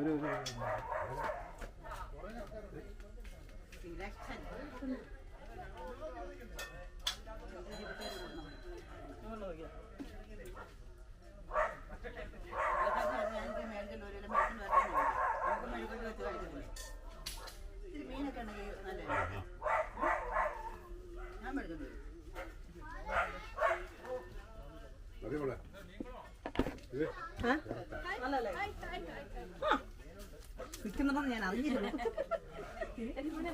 ഒരു മീനൊക്കെ ഉണ്ടെങ്കിൽ നല്ലതാണ് ഞാൻ മതി മോളെ. ഇത് നിൽക്കുന്നുണ്ടെന്ന് ഞാൻ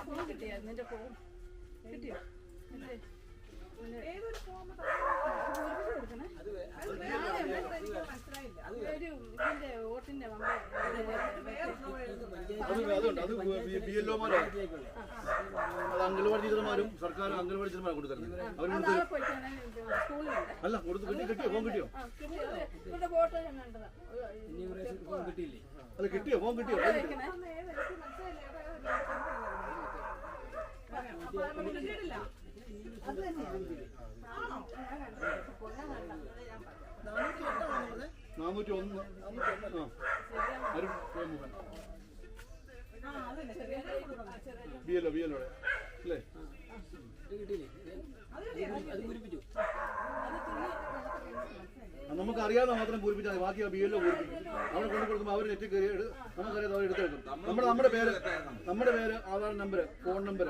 ഫോൺ കിട്ടിയോ? ഏതൊരു ഫോം അത് അംഗൻവാടി ടീച്ചർമാരും സർക്കാർ അംഗൻവാടി ടീച്ചർമാരും അവർ അല്ല കൊടുത്ത് കിട്ടി കിട്ടിയോ? ഫോൺ കിട്ടിയോ? ആ അത് കിട്ടിയോ? ഫോൺ കിട്ടിയോ നാനൂറ്റി ഒന്ന് ബി ഒ ബി ഒ അല്ലേ നമുക്ക് അറിയാതെ മാത്രം പൂരിപ്പിച്ചാൽ മതി. ബാക്കി ബി എല്ലോ പൂരിപ്പിക്കും. അവിടെ കൊണ്ടു കൊടുക്കുമ്പോൾ അവർ നെറ്റ് കയറി നമുക്കറിയാതെ അവർ എടുത്തെടുക്കും നമ്മുടെ നമ്മുടെ പേര് നമ്മുടെ പേര് ആധാർ നമ്പർ ഫോൺ നമ്പർ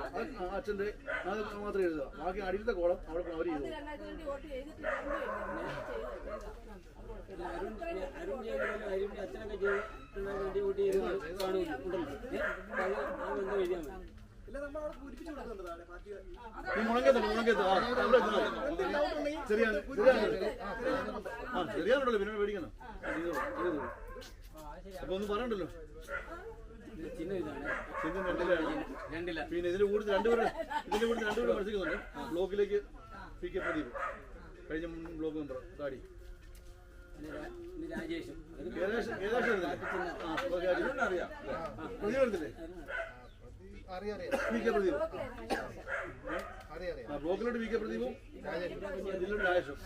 അച്ഛന്റെ അത് മാത്രം എഴുതുക. ബാക്കി അടിയിലത്തെ കോളം അവിടെ അവർ ചെയ്തു അച്ഛനൊക്കെ ചെയ്ത് കാണും മുളങ്കത്ത് ആ ശരിയാണല്ലോ പിന്നെ പേടിക്കണം. അപ്പൊ ഒന്നും പറയണ്ടല്ലോ? ചിഹ്നം രണ്ടിലാണ്. രണ്ടില. പിന്നെ ഇതിന്റെ കൂടുതൽ രണ്ടുപേരും ഇതിന്റെ കൂടുതൽ രണ്ടുപേരും മത്സരിക്കുന്നുണ്ട്. ബ്ലോക്കിലേക്ക് പി കെ പ്രദീപ്. കഴിഞ്ഞ ബ്ലോക്ക് മെമ്പർ താടി രാജേഷ്. ഏകദേശം അറിയാം പ്രദീപ് പി കെ പ്രദീപ്. ആ ബ്ലോക്കിലോട്ട് വി കെ പ്രദീപും. ജില്ലയുടെ രാജേഷും.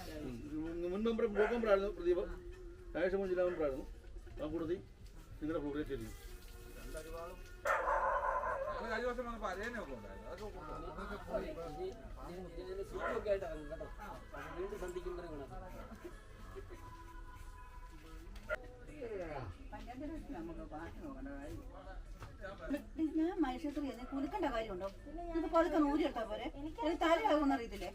മുൻ മെമ്പർ ബ്ലോക്ക് മെമ്പറായിരുന്നു പ്രദീപ്. രാജേഷ് മുൻ ജില്ലാ മെമ്പറായിരുന്നു ആ കൂടത്തി നിങ്ങളുടെ ബ്ലോക്കിലേക്ക് ചേരുന്നു കഴിഞ്ഞ ദിവസം വന്നപ്പോ അരേനൊക്കെ ഉണ്ടായിരുന്നു അതൊക്കെ വീണ്ടും സന്ധിക്കുമ്പോഴേ ഗുണം നമുക്ക് പാട്ട് നോക്കണ്ട കാര്യം ഞാൻ മനുഷ്യത്രി കുലുക്കണ്ട കാര്യമുണ്ടോ? ഇത് പതുക്കെ നൂരി എടുത്താ പോരെ? എനിക്ക് തലയാകുമെന്ന് അറിയത്തില്ലേ?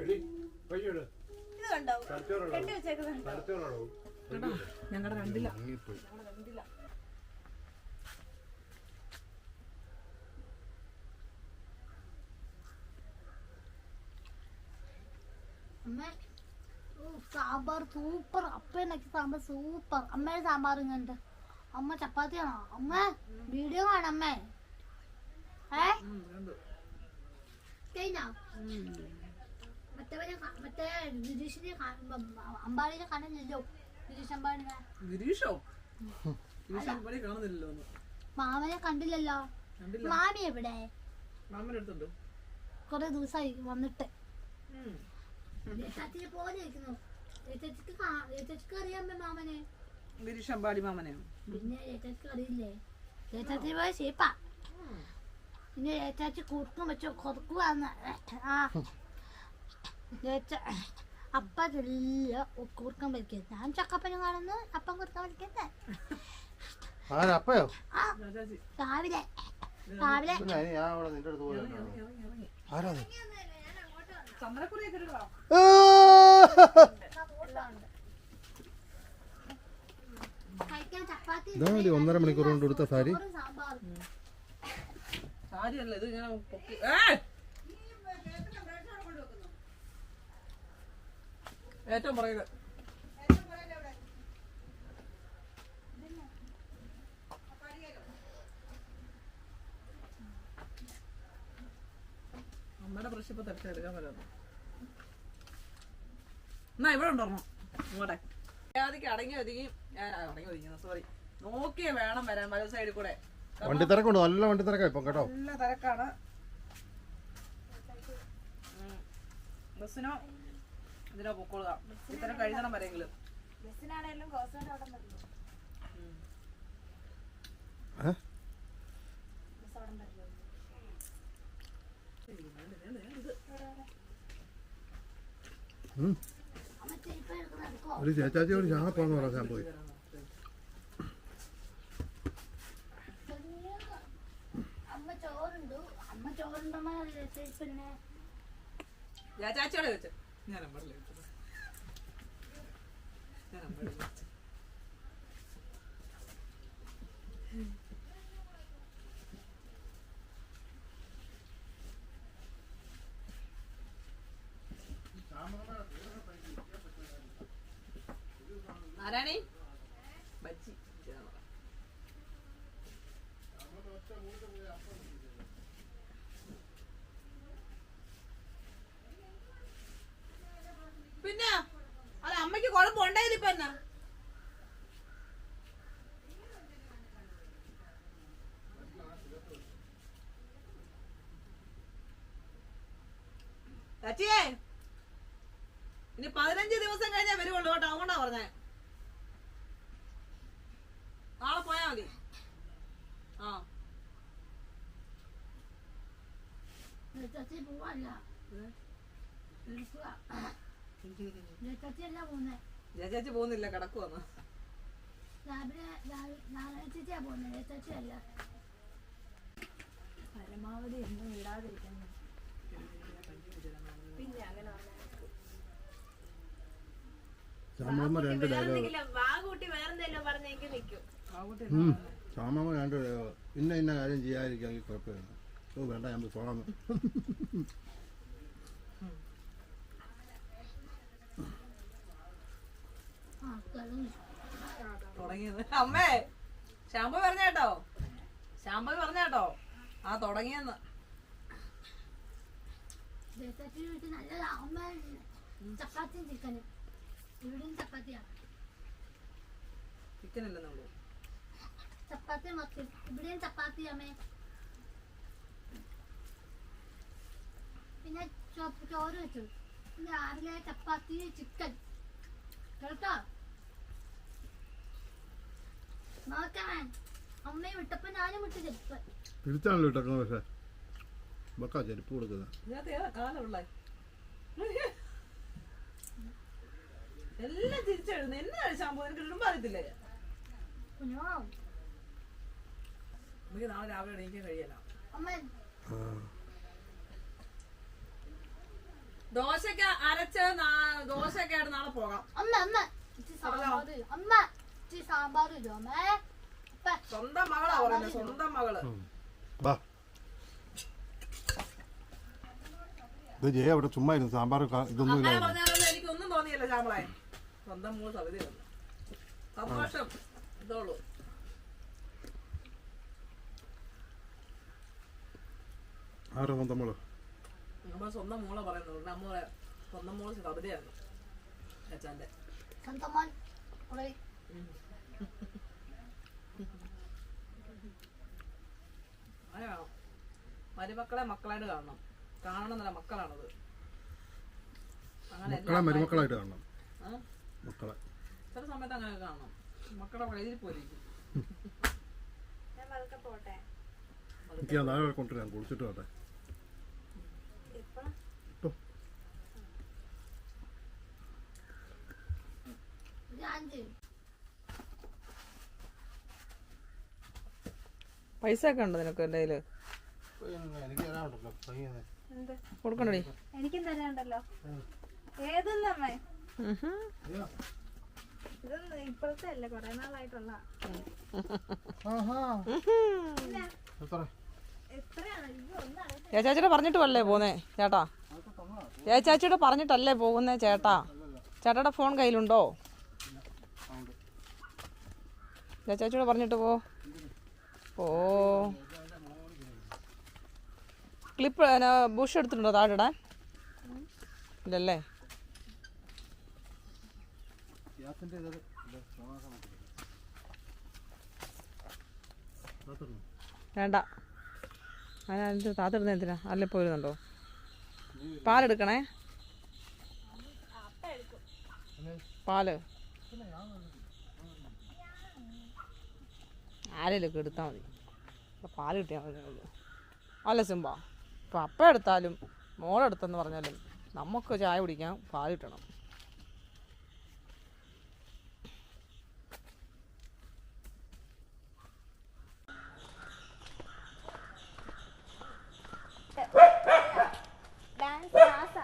ഇത് കണ്ടോ? ഞങ്ങളുടെ സാമ്പാർ സൂപ്പർ. അപ്പനൊക്കെ സാമ്പാർ സൂപ്പർ. അമ്മയുടെ സാമ്പാർ ഇങ്ങനത്തെ അമ്മ ചപ്പാത്തിയാണോ? അമ്മ വീഡിയോ കാണമ്മേ ഏ? കഴിഞ്ഞോ? മറ്റവനെ കാ- മറ്റേ ഗിരീഷിനെ അമ്പാടിനെ കാണുന്നില്ലോ ഗിരീഷ് അമ്പാടിനെ. ഗിരീഷോ? ഗിരീഷ് ഇവിടെ കാണുന്നില്ലല്ലോ ഒന്ന് മാമനെ കണ്ടില്ലല്ലോ. മാമി എവിടെ? കൊറേ ദിവസമായി വന്നിട്ട്. പോലെ അറിയാമേ മാമനെ. ഗിരീഷ് അമ്പാടി മാമനെയോ പിന്നെ ചേച്ചിക്ക് അറിയില്ലേ? ചേച്ചി പോയ ഷേപ്പാ. പിന്നെ ചേച്ചാച്ചി കുറുക്കും വെച്ച് കൊതുക്കുവാന്ന് ആ. ചേച്ച അപ്പ ചെല്ല കുറുക്കം വലിക്കുന്നത് ഞാൻ ചക്കപ്പനും കാണുന്നു അപ്പം കുറുക്കം വലിക്കുന്നത് അപ്പയോ? രാവിലെ. രാവിലെ. പിന്നെ അതിന് ഞാൻ അവിടെ നിന്റെ അടുത്ത് പോയി ആരാ? ചന്ദ്രക്കുറിയൊക്കെ ഇതാ മതി ഒന്നര മണിക്കൂർ കൊണ്ട് എടുത്ത സാരി. ഇത് അമ്മയുടെ ബ്രഷ് ഇപ്പൊ തട്ടിയെടുക്കാൻ പറ്റുന്നു എന്നാ ഇവിടെ ഉണ്ടോ ഇങ്ങോട്ടെ. അടങ്ങി ഒതുങ്ങി ഞാൻ അടങ്ങി ഒതുങ്ങി സോറി നോക്കിയേ വേണം വരാൻ വല സൈഡിൽ കൂടെ. വണ്ടി തിരക്കുണ്ട് നല്ല വണ്ടി തിരക്കാ ഇപ്പം കേട്ടോ. നല്ല തിരക്കാണ്. ബസ്സിനോ ഇതിനോ പൊക്കോളുക. ഇത്തരം കഴിക്കണം വരെങ്കിലും എടുത്ത് നടക്കോ ഒരു ചാങ്ങപ്പോന്ന് പറയാൻ പോയി അമ്മ ചോറുണ്ടു അമ്മ ചോറുണ്ടമ്മ പിന്നെ ഞാൻ ചാച്ചിയോടെ ചോദിച്ചു ഞാൻ ചോദിച്ചത് ഞാൻ അമ്മയുടെ ചോദിച്ചു ആരാണേ ബജ്ജി പിന്നെ അല്ല അമ്മയ്ക്ക് കുഴപ്പമുണ്ടെങ്കിൽ ഇപ്പൊ എന്നാ ചച്ചിയേ ഇനി പതിനഞ്ച് ദിവസം കഴിഞ്ഞാ വരുവുള്ളൂ കേട്ടോ. അതുകൊണ്ടാ പറഞ്ഞേ. നാളെ പോയാ മതി. ആ. ചേച്ചി പോവല്ല പോകുന്നില്ല കിടക്കുവന്ന് പരമാവധി ഒന്നും ഇടാതിരിക്കാൻ പിന്നെ അങ്ങനെ ശ്യാമമ്മ രണ്ട് ഡയലോഗ് ശ്യാമമ്മ രണ്ട് ഡയലോഗ് ഇന്ന ഇന്ന കാര്യം ചെയ്യാതിരിക്കാമെങ്കിൽ കുഴപ്പമില്ല. ഓ വേണ്ട ഞാൻ പോകാമെന്ന് തുടങ്ങിയത്. അമ്മേ ശാമ്പു പറഞ്ഞ കേട്ടോ? ശാമ്പു പറഞ്ഞ കേട്ടോ? ആ തുടങ്ങിയെന്ന്. ചപ്പാത്തിയും ചിക്കനും. ഇവിടെയും ചപ്പാത്തിയാ. ചിക്കൻ അല്ലെന്നുള്ളൂ ചപ്പാത്തി മത്തി ഇവിടെയും ചപ്പാത്തി അമ്മേ. പിന്നെ ചോറ് വെച്ചു. പിന്നെ രാവിലെ ചപ്പാത്തി ചിക്കൻ കേട്ടോ? നോക്കാൻ അമ്മയെ വിട്ടപ്പോ ഞാനും വിട്ടു ചെരുപ്പ്. തിരിച്ചാണല്ലോ ഇട്ടേക്കുന്നത് പക്ഷേ. ചെരുപ്പ് കൊടുക്കുന്നത്. എല്ലാം തിരിച്ചെഴുതുന്നു. എന്നെ കഴിച്ചാൽ എനിക്ക് ഇടുമ്പോ അറിയത്തില്ലേ? കുഞ്ഞോ. നമുക്ക് നാളെ രാവിലെ എണീക്കാൻ കഴിയല്ല. അമ്മ. ദോശക്ക് അരച്ച ദോശയൊക്കെ ആയിട്ട് നാളെ പോകാം. അമ്മ അമ്മ. സാമ്പാർ അമ്മ സാമ്പാർ സ്വന്തം മകളാ പറയുന്നത് സ്വന്തം മകൾ. വാ. ഇത് ജയ അവിടെ ചുമ്മാ ഇരുന്നു സാമ്പാർ ഇതൊന്നും ഇല്ലായിരുന്നു. എനിക്കൊന്നും തോന്നിയില്ല ശ്യാമളെ. സ്വന്തം മൂന്ന് സവിതി തന്നു സന്തോഷം ഇതോളൂ ആരോ മോൾ? നമ്മൾ സ്വന്തം മോളെ പറയുന്നത്. നമ്മളെ സ്വന്തം മോൾ കവിതയായിരുന്നു അച്ഛന്റെ. സ്വന്തം മോൻ കാണണം മരുമക്കളെ മക്കളായിട്ട് കാണണം. കാണണം എന്നല്ല മക്കളാണത്. അങ്ങനെ മക്കളെ മരുമക്കളായിട്ട് കാണണം? മക്കളെ. ചില സമയത്ത് അങ്ങനെ കാണണം മക്കളെ വഴിയിൽ പോയിരിക്കും. ഞാൻ പതുക്കെ പോട്ടെ. എനിക്ക് ഞാൻ നാളെ കൊണ്ടുവരാം കുളിച്ചിട്ട് ചെയ്യും പൈസ ഒക്കെ ഉണ്ടോ നിനക്ക് എന്റെ എന്ത്? കൊടുക്കണ്ടേ എനിക്കും തരാണ്ടല്ലോ ഏതെന്നമ്മേ ചേച്ചാച്ചിയുടെ പറഞ്ഞിട്ട് വല്ലേ പോന്നേ ചേട്ടാ ചേച്ചാച്ചിയുടെ പറഞ്ഞിട്ടല്ലേ പോകുന്നേ ചേട്ടാ ചേട്ടായുടെ ഫോൺ കയ്യിലുണ്ടോ ചേച്ചാച്ചിയോട് പറഞ്ഞിട്ട് പോ ഓ. ക്ലിപ്പ് ബുഷ് എടുത്തിട്ടുണ്ടോ താഴെ ഇല്ലല്ലേ? ഗ്യാസിന്റെ ഇത് വേണ്ട. അതിനകത്ത് താത്തിടുന്ന എന്തിനാ? അല്ലേ പോരുന്നുണ്ടോ? പാലെടുക്കണേ? പാൽ? ആരേലൊക്കെ എടുത്താൽ മതി. പാൽ കിട്ടിയാൽ മതി അല്ല സിംബ ഇപ്പം അപ്പ എടുത്താലും മോളെടുത്തെന്ന് പറഞ്ഞാലും നമുക്ക് ചായ കുടിക്കാൻ പാൽ കിട്ടണം ഡാൻസ് ക്ലാസ്സാ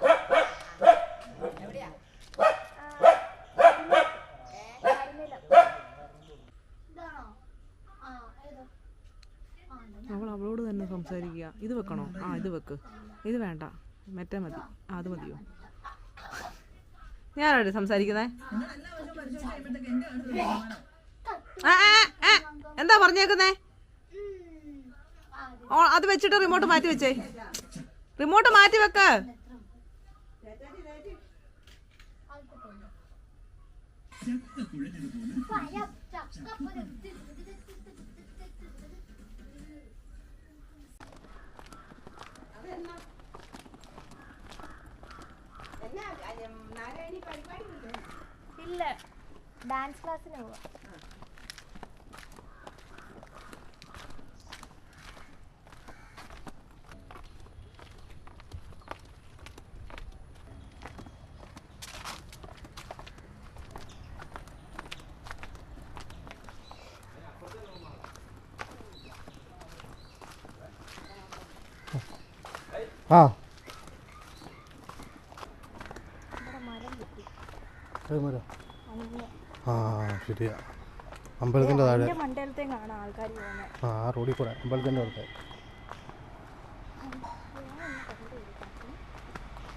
ഇതാണോ ആ ഏത് ആ ഇത് അവൾ അവളോട് തന്നെ സംസാരിക്കുക. ഇത് വെക്കണോ? ആ ഇത് വെക്ക്. ഇത് വേണ്ട. മറ്റേ മതി. ആ അത് മതിയോ? ഞാനാണ് സംസാരിക്കുന്നേ? എന്താ പറഞ്ഞേക്കുന്നേ? അത് വെച്ചിട്ട് റിമോട്ട് മാറ്റി വെച്ചേ. റിമോട്ട് മാറ്റി വെക്ക്. പഴം ഇല്ല. ഡാൻസ് ക്ലാസ്സിന് പോവാ. ആ ഇവിടെ മരം കിട്ടി ഏത് മരം? അങ്ങ് ആ ശരിയാ അമ്പലത്തിന്റെ താഴെ. ആൾക്കാർ പോകുന്നത് ആ റോഡിൽ കൂടെ അമ്പലത്തിന്റെ അടുത്ത്.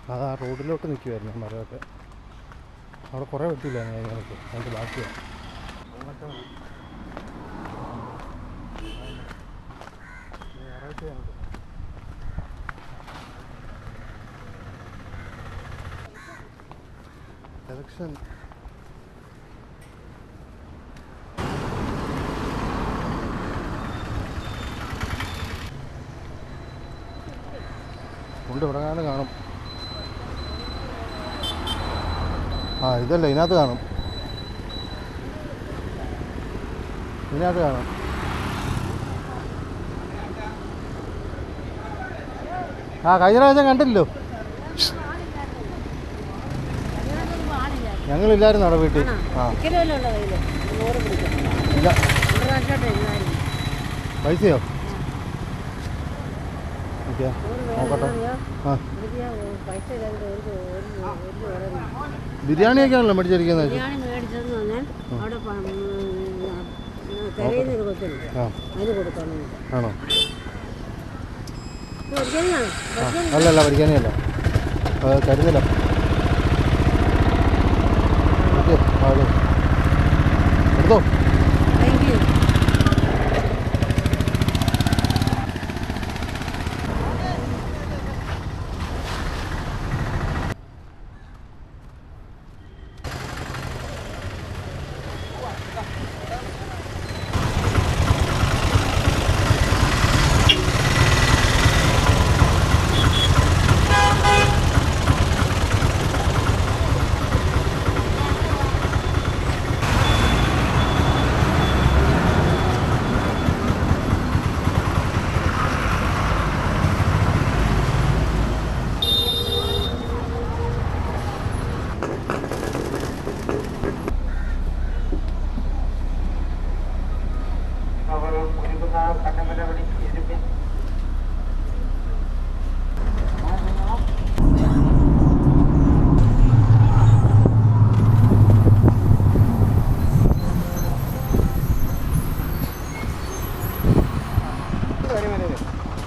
അത് ആ റോഡിലോട്ട് നിൽക്കുമായിരുന്നു മരമൊക്കെ. അവിടെ കുറേ വെട്ടിയില്ലായിരുന്നു ഞങ്ങൾക്ക് അതിന്റെ ബാക്കിയാണ് സെലക്ഷൻ ഇവിടെ കാണും കാണും. ആ ഇതല്ല ഇതിനകത്ത് കാണും. ഇതിനകത്ത് കാണും. ആ കഴിഞ്ഞ പ്രാവശ്യം കണ്ടില്ലോ ഞങ്ങളില്ലായിരുന്നു അവിടെ വീട്ടിൽ. ആ. ഇല്ല. പൈസയോ? നോക്കട്ടെ. ആ. ബിരിയാണിയൊക്കെ ആണല്ലോ മേടിച്ചിരിക്കുന്നത് ബിരിയാണി ആണോ? അല്ലല്ല ബിരിയാണിയല്ല. അത് കരുതല. എടുത്തോ?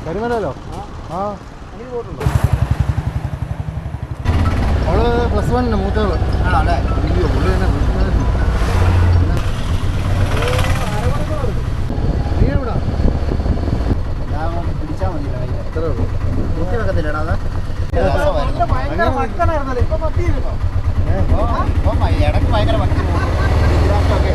കരിമലല്ലോ ആ. അവൾ പ്ലസ് വണ്ണിന് മൂത്തവൾ. അയ്യോ പുള്ളി തന്നെ ന്. നീ എവിടാ പിടിച്ചാൽ മതി ഇത്രേ ഉള്ളൂ. കുത്തി വെക്കത്തില്ലടാ അത്. ഇടയ്ക്ക് ഭയങ്കര ഭക്തി കാണുന്നില്ല ഇപ്പൊ പിടിക്കുന്നുണ്ടോ ഒത്തിരി ആയി കണ്ടിട്ട് കുറേ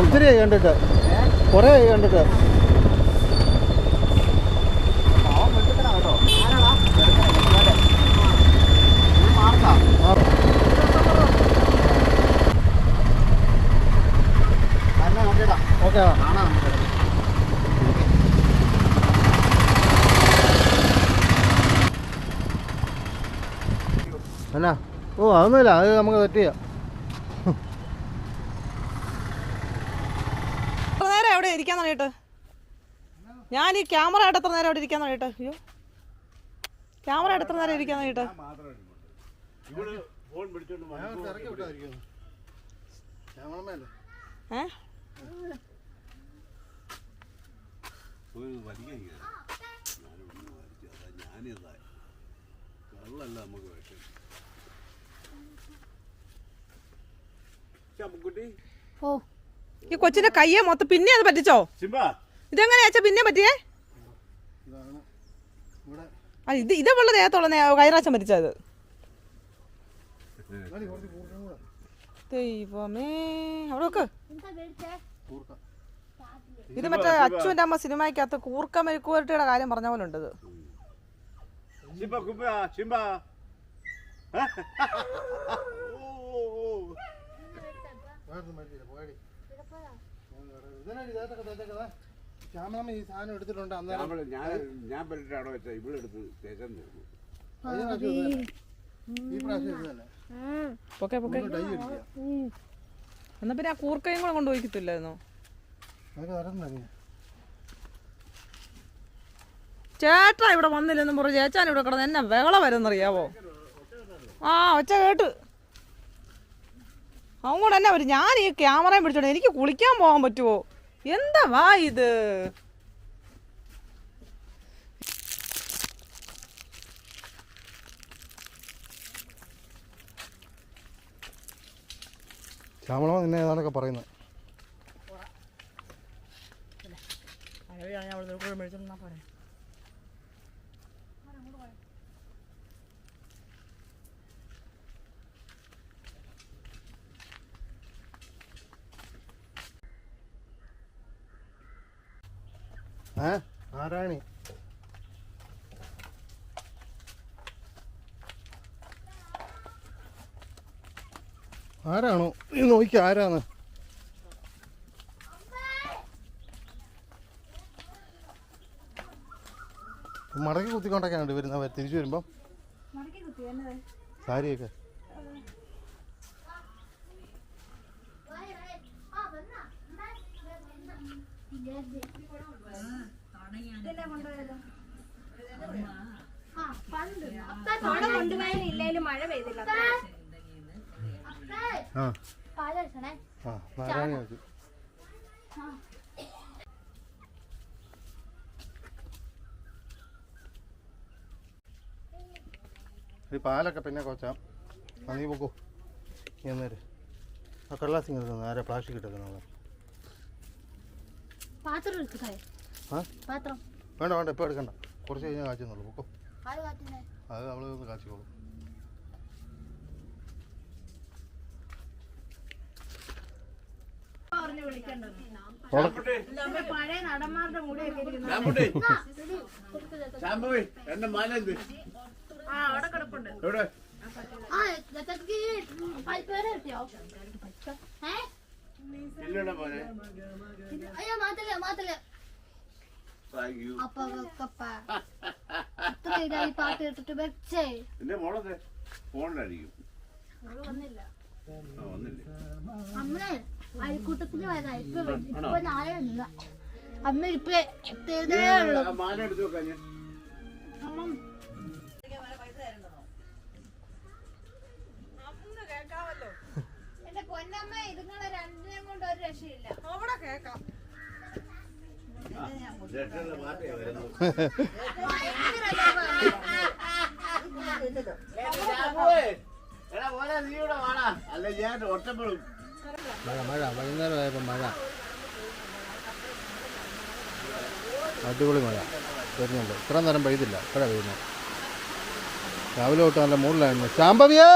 ഒത്തിരി കണ്ടിട്ട്. കുറേ കണ്ടിട്ട്. ഓക്കെ. ആണോ എന്നാ ഓ അതൊന്നുമില്ല. അത് നമുക്ക് സെറ്റ് ചെയ്യാം. തുടങ്ങിയിട്ട് ഞാൻ ഈ ക്യാമറ ആയിട്ട് എത്ര നേരം അവിടെ ഇരിക്കാൻ തുടങ്ങിയിട്ട്? അയ്യോ. ക്യാമറ ആയിട്ട് എത്ര നേരം ഇരിക്കാൻ ക്യാമറമാനല്ലേ ഏ? ഓ. ഈ കൊച്ചിന്റെ കയ്യെ മൊത്തം പിന്നെ അത് പറ്റിച്ചോ? ഇതെങ്ങനെയാ അച്ഛാ പിന്നെ പറ്റിയേ? ഇതാണ് ഇവിടെ ആ ഇത് ഇതേപോലെ ദേഹത്തുള്ള കൈറാച്ചം പറ്റിച്ചത് ദൈവമേ അവിടെ നോക്ക്. ഇത് മറ്റേ അച്ഛന്റെ അമ്മ സിനിമയ്ക്കകത്ത് കൂർക്ക മെഴുക്കുവരട്ടിയുടെ കാര്യം പറഞ്ഞ പോലെ ഉണ്ട് ഇത് ഈ സാധനം ഞാൻ ഞാൻ ഈ എന്നാ പിന്നെ ആ കൂർക്കയും കൂടെ കൊണ്ടുപോയിക്കത്തില്ലായിരുന്നോ അതൊക്കെ ചേട്ടാ ഇവിടെ വന്നില്ലെന്നും പറഞ്ഞു ചേച്ചാൻ ഇവിടെ കിടന്ന് എന്നെ വെകള വരുന്നറിയാവോ? ആ ഒച്ച കേട്ട്. അവൻ കൂടെ എന്നെ വരും. ഞാൻ ഈ ക്യാമറയും പിടിച്ചോണ്ട് എനിക്ക് കുളിക്കാൻ പോകാൻ പറ്റുമോ എന്താ വാ ഇത്? ക്യാമറമാൻ നിന്നെ ഏതാണ്ടൊക്കെ പറയുന്നത് ഏ? ആരാണോ? നീ നോക്കി ആരാന്ന് മടക്കി കുത്തിക്കൊണ്ടൊക്കെയാണ് വരുന്ന തിരിച്ചു വരുമ്പം? സാരിയൊക്കെ. കൊണ്ടുപോയാലും മഴ പെയ്തില്ല. ആ. ആ പാലൊക്കെ പിന്നെ കൊച്ചാം. ആ നീ പോക്കോ. നീ എന്നേര് ആ കള്ളാസിങ്ങനെ എടുക്കുന്നു ആരെ പ്ലാസ്റ്റിക് ഇട്ടേക്കുന്ന പാത്രം എടുത്തു ആ വേണ്ട വേണ്ട ഇപ്പോൾ എടുക്കണ്ട. കുറച്ച് കഴിഞ്ഞാൽ കാച്ചുന്നുള്ളൂ പൊക്കോ. അത് അവൾ ഒന്ന് കാച്ചിക്കോളും. പഴയ നടന്മാരുടെ മുടിയൊക്കെ ഇരിക്കുന്ന ശാമ്പവേ എന്റെ മാല എന്ത്? ആ അവിടെ കിടപ്പുണ്ട്. എവിടെ? ഇല്ലടാ അയ്യോ മാത്തില്ല മാത്തില്ല. പാട്ട് കേട്ടിട്ട് വെച്ചേ. എന്റെ മോളൊക്കെ ഫോണിലായിരിക്കും വന്നില്ല. ആ വന്നില്ലേ? അമ്മ അയൽക്കൂട്ടത്തിന് പോയതാ. ഇപ്പൊ വരും. ഇപ്പൊ നാളെ വന്നില്ല അമ്മ ഇപ്പൊ എത്തിയതേ ഉള്ളൂ. അമ്മ. എന്റെ പൊന്നമ്മ ഇതുങ്ങളെ രണ്ടിനെയും കൊണ്ട് ഒരു രക്ഷയില്ല. അവിടെ കേക്കാം മഴ മഴ വൈകുന്നേരം ആയപ്പോൾ മഴ അടിപൊളി മഴ. വരുന്നുണ്ട്. ഇത്ര നേരം പെയ്തില്ല. ഇപ്പോഴാണ് പെയ്യുന്നത്. രാവിലെ തൊട്ട് നല്ല മൂടിലായിരുന്നു ശാമ്പവിയേ